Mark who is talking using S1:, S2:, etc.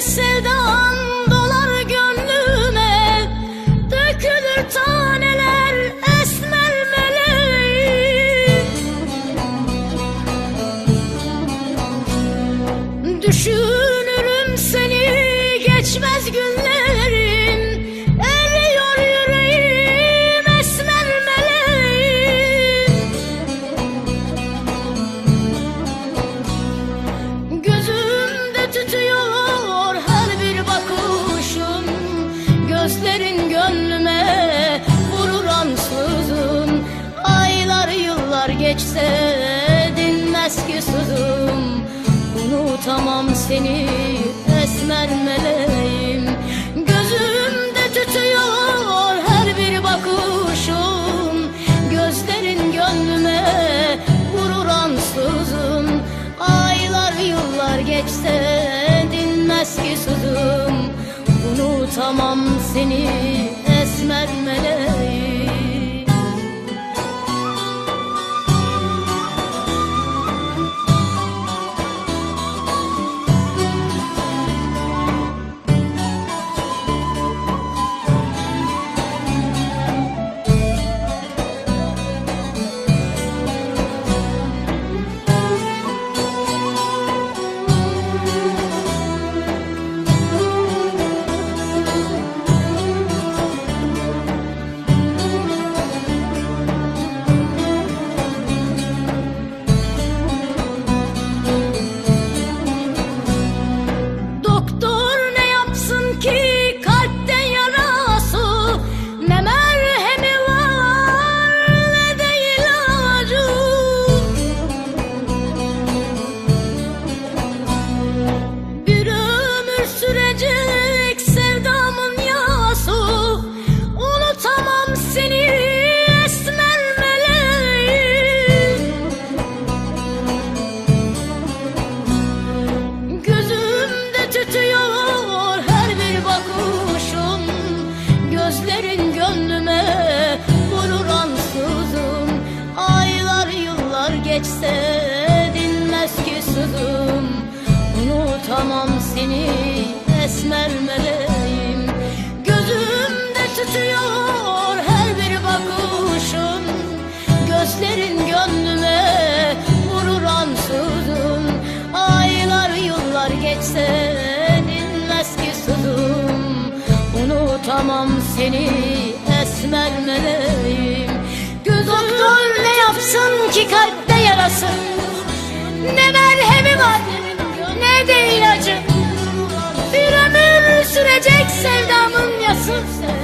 S1: Bir sevdan dolar gönlüme. Dökülür taneler esmer meleğim Düşünürüm seni geçmez günler. Geçse dinmez ki sızım Unutamam seni esmer meleğim. Gözümde tütüyor her bir bakışın Gözlerin gönlüme vurur ansızın. Aylar yıllar geçse dinmez ki sızım Unutamam seni esmer meleğim Unutamam seni esmer meleğim. Gözümde tütüyor her bir bakışın. Gözlerin gönlüme vurur ansızın. Aylar yıllar geçse dinmez ki sızım Unutamam seni esmer meleğim. Göz Doktor ne yapsın ki kalpte yarası ne de ilacı Bir ömür sürecek sevdamın yası Unutamam